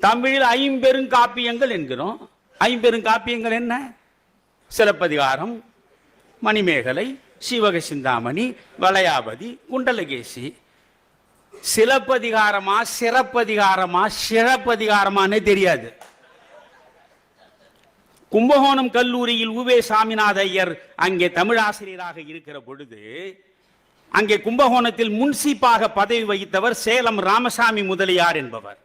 தமிழில் ஐம்பெருங்காப்பியங்கள் என்கிறோம். ஐம்பெருங்காப்பியங்கள் என்ன? சிலப்பதிகாரம் மணிமேகலை சிவக சிந்தாமணி வளையாபதி குண்டலகேசி. சிலப்பதிகாரமா சிறப்பதிகாரமா சிறப்பதிகாரமானே தெரியாது. கும்பகோணம் கல்லூரியில் உவே சாமிநாத ஐயர் அங்கே தமிழாசிரியராக இருக்கிற பொழுது அங்கே கும்பகோணத்தில் முன்சீப்பாக பதவி வகித்தவர் சேலம் ராமசாமி முதலியார் என்பவர்.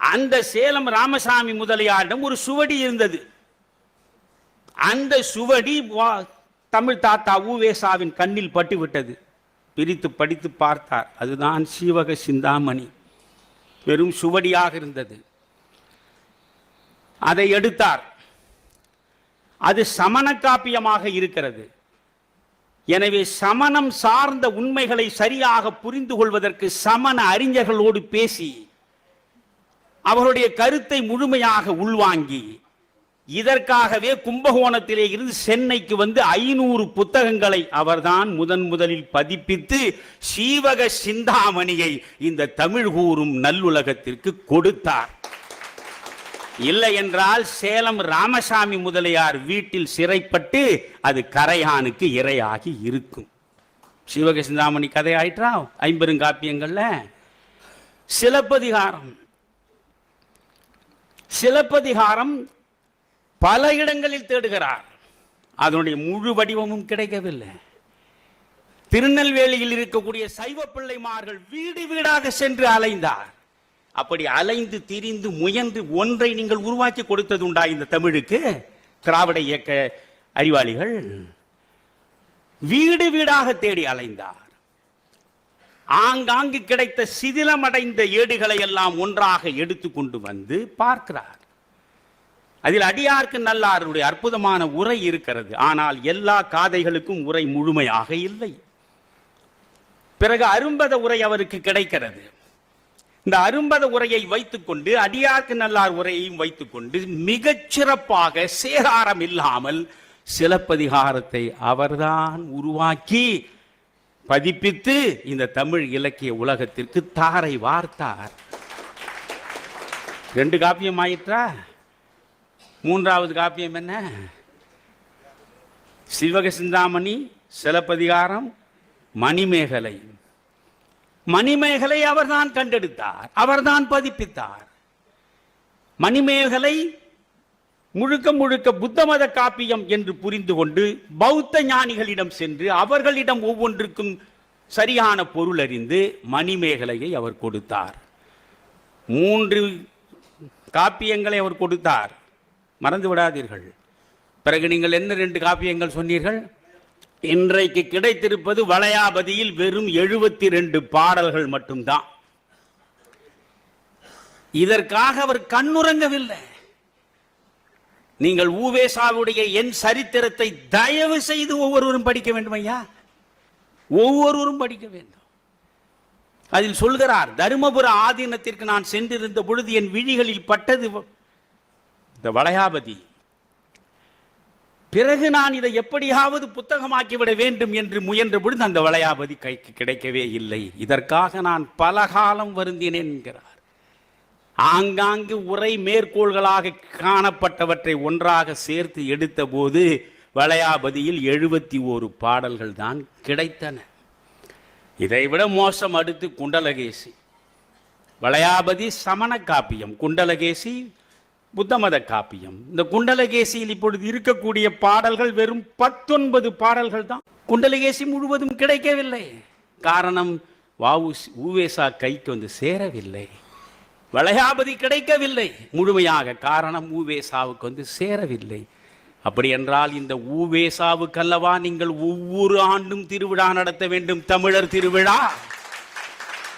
அந்த சேலம் ராமசாமி முதலியாரிடம் ஒரு சுவடி இருந்தது. அந்த சுவடி வா- தமிழ் தாத்தா ஊவேசாவின் கண்ணில் பட்டுவிட்டது. பிரித்து படித்து பார்த்தார். அதுதான் சீவக சிந்தாமணி. வெறும் சுவடியாக இருந்தது. அதை எடுத்தார். அது சமண காப்பியமாக இருக்கிறது. எனவே சமணம் சார்ந்த உண்மைகளை சரியாக புரிந்து கொள்வதற்கு சமண அறிஞர்களோடு பேசி அவருடைய கருத்தை முழுமையாக உள்வாங்கி இதற்காகவே கும்பகோணத்திலே இருந்து சென்னைக்கு வந்து ஐநூறு புத்தகங்களை அவர்தான் முதன் முதலில் பதிப்பித்து சீவக சிந்தாமணியை இந்த தமிழ் கூறும் நல்லுலகத்திற்கு கொடுத்தார். இல்லை என்றால் சேலம் ராமசாமி முதலியார் வீட்டில் சிறைப்பட்டு அது கரையானுக்கு இரையாகி இருக்கும். சிவக சிந்தாமணி கதை ஆயிற்றா ஐம்பெருங்காப்பியங்கள்ல. சிலப்பதிகாரம். சிலப்பதிகாரம் பல இடங்களில் தேடுகிறார். அதனுடைய முழு வடிவமும் கிடைக்கவில்லை. திருநெல்வேலியில் இருக்கக்கூடிய சைவ பிள்ளைமார்கள் வீடு வீடாக சென்று அலைந்தார். அப்படி அலைந்து திரிந்து முயன்று ஒன்றை நீங்கள் உருவாக்கி கொடுத்தது உண்டா இந்த தமிழுக்கு? திராவிட இயக்க அறிவாளிகள். வீடு வீடாக தேடி அலைந்தார். ஆங்காங்கு கிடைத்த சிதிலமடைந்த ஏடுகளை எல்லாம் ஒன்றாக எடுத்துக்கொண்டு வந்து பார்க்கிறார். அதில் அடியார்க்கு நல்லாருடைய அற்புதமான உரை இருக்கிறது. ஆனால் எல்லா காதைகளுக்கும் உரை முழுமையாக இல்லை. பிறகு அரும்பத உரை அவருக்கு கிடைக்கிறது. இந்த அரும்பத உரையை வைத்துக்கொண்டு அடியார்க்கு நல்லார் உரையையும் வைத்துக்கொண்டு மிகச் சிறப்பாக சேதாரம் இல்லாமல் சிலப்பதிகாரத்தை அவர்தான் உருவாக்கி பதிப்பித்து இந்த தமிழ் இலக்கிய உலகத்திற்கு தாரை வார்த்தார். ரெண்டு காப்பியம் ஆயிற்றா? மூன்றாவது காப்பியம் என்ன? சிவக சிந்தாமணி சிலப்பதிகாரம் மணிமேகலை. மணிமேகலை அவர்தான் கண்டெடுத்தார் அவர்தான் பதிப்பித்தார். மணிமேகலை முழுக்க முழுக்க புத்த மத காப்பியம் என்று புரிந்து கொண்டு பௌத்த ஞானிகளிடம் சென்று அவர்களிடம் ஒவ்வொன்றுக்கும் சரியான பொருள் அறிந்து மணிமேகலையை அவர் கொடுத்தார். மூன்று காப்பியங்களை அவர் கொடுத்தார். மறந்து விடாதீர்கள். பிறகு நீங்கள் என்ன ரெண்டு காப்பியங்கள் சொன்னீர்கள்? இன்றைக்கு கிடைத்திருப்பது வளையாபதியில் வெறும் எழுபத்தி ரெண்டு பாடல்கள் மட்டும்தான். இதற்காக அவர் கண்ணுறங்கவில்லை. நீங்கள் ஊவேசாவுடைய என் சரித்திரத்தை தயவு செய்து ஒவ்வொருவரும் படிக்க வேண்டும் ஐயா. ஒவ்வொருவரும் படிக்க வேண்டும். அதில் சொல்கிறார் தருமபுர ஆதீனத்திற்கு நான் சென்றிருந்த பொழுது என் விழிகளில் பட்டது இந்த வளையாபதி. பிறகு நான் இதை எப்படியாவது புத்தகமாக்கிவிட வேண்டும் என்று முயன்ற பொழுது அந்த வளையாபதி கைக்கு கிடைக்கவே இல்லை. இதற்காக நான் பல காலம் வருந்தினேன் என்கிறார். ஆங்காங்கு உரை மேற்கோள்களாக காணப்பட்டவற்றை ஒன்றாக சேர்த்து எடுத்தபோது வளையாபதியில் எழுபத்தி ஓரு பாடல்கள் தான் கிடைத்தன. இதைவிட மோசம் அடுத்து குண்டலகேசி. வளையாபதி சமண காப்பியம் குண்டலகேசி புத்தமத காப்பியம். இந்த குண்டலகேசியில் இப்பொழுது இருக்கக்கூடிய பாடல்கள் வெறும் பத்தொன்பது பாடல்கள் தான். குண்டலகேசி முழுவதும் கிடைக்கவில்லை. காரணம் வாவு ஊவேசா கைக்கு வந்து சேரவில்லை. வளையாபதி கிடைக்கவில்லை. முழுமையாக காரணம் ஊவேசாவுக்கு வந்து சேரவில்லை. அப்படி என்றால் இந்த ஊவேசாவுக்கல்லவா நீங்கள் ஒவ்வொரு ஆண்டும் திருவிழா நடத்த வேண்டும் தமிழர் திருவிழா?